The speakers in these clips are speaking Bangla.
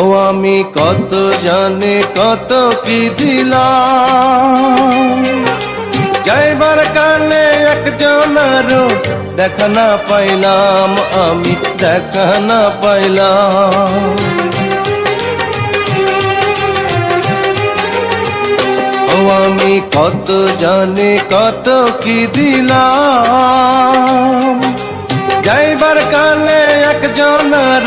ও আমি কত জানে কত কি দিলাম। যাইবার কালে একজনেরও দেখা না পাইলাম, আমি দেখা না পাইলাম। আমি কত জানে কত কি দিলাম। যাইবার কালে একজনের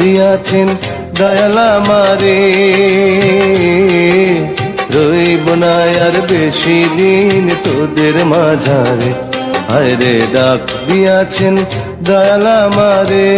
দিয়াছেন দয়ালা মারে রইব না আর বেশি দিন তোদের মাঝারে। আরে ডাক দিয়াছেন দয়ালা মারে